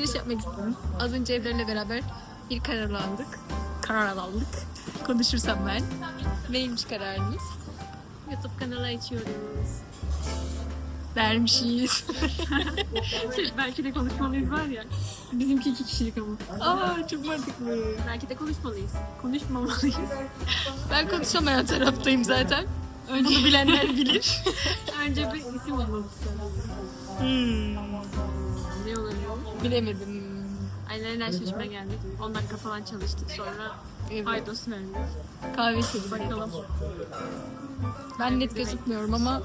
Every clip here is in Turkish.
giriş yapmak istedim. Az önce evlerle beraber bir karar aldık. Karar aldık. Konuşursam ben. Neymiş kararınız? YouTube kanalı açıyoruz. Dermişiz. Belki de konuşmalıyız var ya. Bizimki iki kişilik ama. Aa çok mantıklı. Belki de konuşmalıyız. Konuşmamalıyız. Ben konuşamayan taraftayım zaten. Bunu bilenler bilir. Önce bir isim bulmalıyız. Hmm? Bilemedim. Aynen şaşıma geldik. 10 dakika falan çalıştık sonra Evet. Aydos verdik. Kahve içelim. Bakalım. Ben net gözükmüyorum ama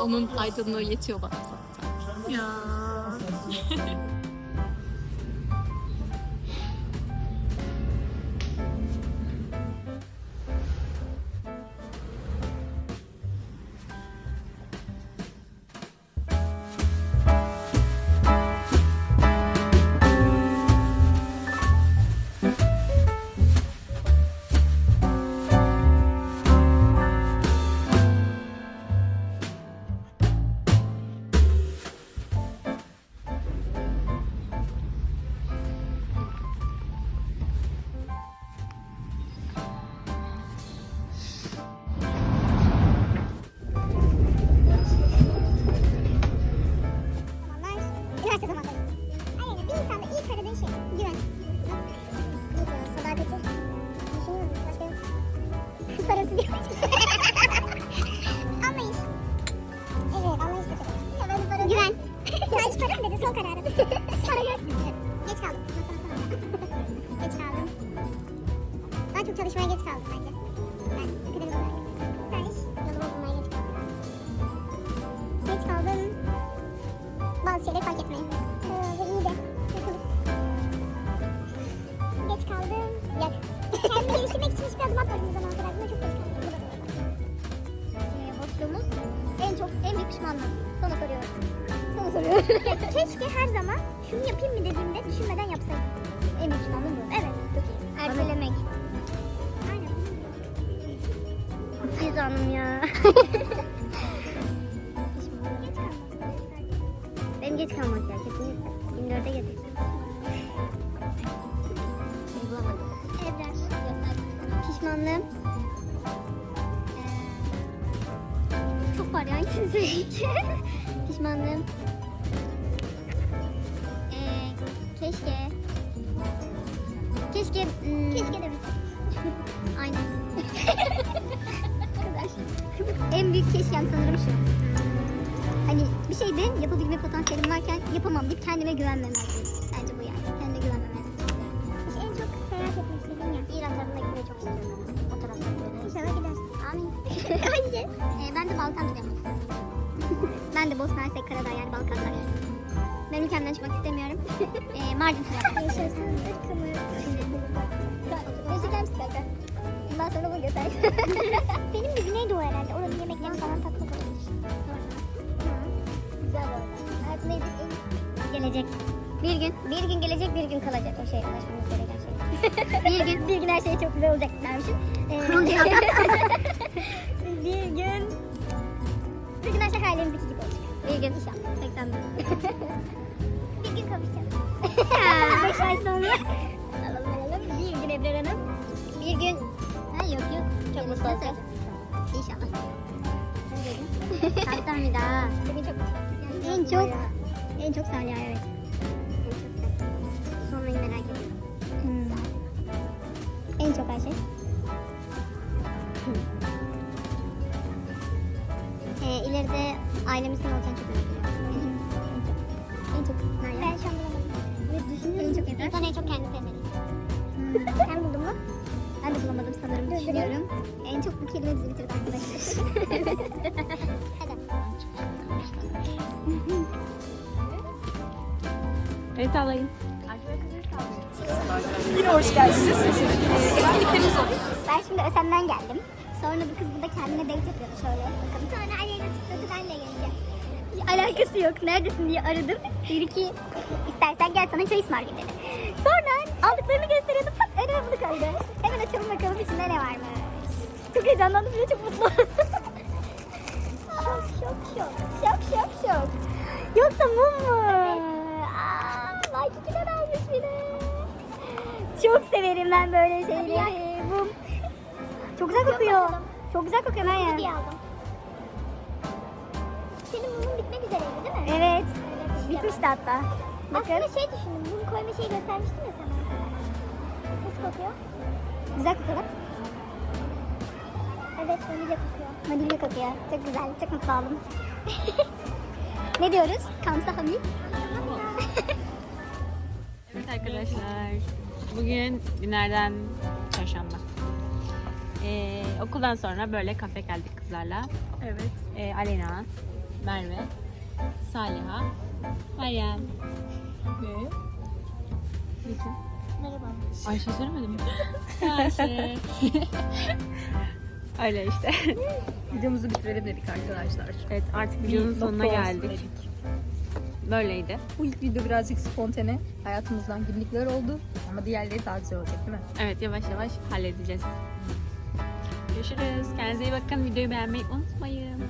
onun aydınlığı yetiyor bana zaten. Ya. Anlayış. Evet anlayış da. Ya ben para Güven. ya hiç para mı dedin son kararın? para yok. Geç kaldım. geç kaldım. Daha çok çalışmaya geç kaldım bence. Ben akademik olarak. Ben iş yolumu bulmaya geç kaldım. Geç kaldım bazı şeyleri fark etmeyi. Hiçbir adım atmadım bu zamana kadar. Çok doğru. Ee, boşluğumuz en çok, en büyük pişmanlığım. Sana soruyorum. Sana soruyorum. Keşke her zaman şunu yapayım mı dediğimde düşünmeden yapsaydım. En büyük pişmanlığım bu. Evet. Çok iyi. Ertelemek. Aynen. Güz hanım ya. Benim geç kalmak ya kesinlikle. 24'e getir. Bulamadım. Ebrar. Pişmanlığım. Ee, çok var ya hangisini söyleyeyim ki? Pişmanlığım. Ee, keşke. Keşke. hmm, keşke demek. Aynen. Bu kadar. en büyük keşkem sanırım şu hani bir şeyde yapabilme potansiyelim varken yapamam deyip kendime güvenmemezdim. Bence bu yani. Kendine güvenmemezdim. En çok seyahat etmek istediğim yer. İran Bence. Ee, ben de Balkan istiyorum. ben de Bosna Hersek, Karadağ yani Balkanlar. Ben ülkemden çıkmak istemiyorum. ee, Mardin tarafı. Yaşasın ırkımı. Yaşayacağım kanka. Bundan sonra bu göster. Benim de Güneydoğu herhalde. Oranın yemeklerini falan tatmak olmuş. Güzel orada. Hayatımda gelecek. Bir gün, bir gün gelecek, bir gün kalacak o şey ulaşmamız gereken şey. bir gün, bir gün her şey çok güzel olacak dermişim. Ee, bir gün, bir gün her şey hayallerimizdeki gibi olacak. Bir gün inşallah. 80 bir gün kavuşacağız. Beş ay sonra. Bir gün Ebrar Hanım. Bir gün, ha yok yok. Çok mutlu olacağız. İnşallah. Hatta bir daha. Bugün çok en çok en çok Salih evet. Sonrayı merak ediyorum. Hmm. En çok Ayşe. Hmm. İleride ailemizin olacağını çok merak ediyorum. En çok. Ben şu an bulamadım. Ve düşünüyorum. En çok. İnsan en çok kendi sevmeli. Sen buldun mu? Ben de bulamadım sanırım. Düşünüyorum. En çok bu kelime bizi bitirdi arkadaşlar. Hadi. Evet alayım. Yine hoş geldiniz. Etkinliklerimiz oluyor. Ben şimdi Ösem'den geldim. Sonra bu kız burada kendine date yapıyordu şöyle. Bakalım sonra geleceğim. Alakası yok. Neredesin diye aradım. Dedi ki istersen gel sana çay ısmarlayayım dedi. Sonra aldıklarını gösteriyordu. Pat önüme bunu koydu. Hemen açalım bakalım içinde ne varmış. Çok heyecanlandım ve çok mutlu. şok şok şok. Şok şok şok. Yoksa mum mu? Aa, vay çiçekler almış biri. Çok severim ben böyle şeyleri. Bu çok güzel kokuyor. Çok güzel kokuyor diye aldım. Üzereydi değil mi? Evet. Evet, Bitmişti hatta. Bakın. Aslında şey düşündüm, mum koyma şeyi göstermiştim ya sana. Nasıl kokuyor? Güzel kokuyor. Evet, vanilya kokuyor. Vanilya kokuyor. Çok güzel. Çok mutlu oldum. ne diyoruz? Kamsa hamil. Evet arkadaşlar. Bugün günlerden çarşamba. Ee, okuldan sonra böyle kafe geldik kızlarla. Evet. Ee, Alena, Merve, Saliha, Meryem. Ne? Merhaba. Ayşe söylemedim mi? Ayşe. Öyle işte. Videomuzu bitirelim dedik arkadaşlar. Evet artık videonun Bir sonuna nokta olsun geldik. dedik. Böyleydi. Bu ilk video birazcık spontane. Hayatımızdan günlükler oldu. Ama diğerleri daha güzel olacak değil mi? Evet yavaş yavaş halledeceğiz. Görüşürüz. Kendinize iyi bakın. Videoyu beğenmeyi unutmayın.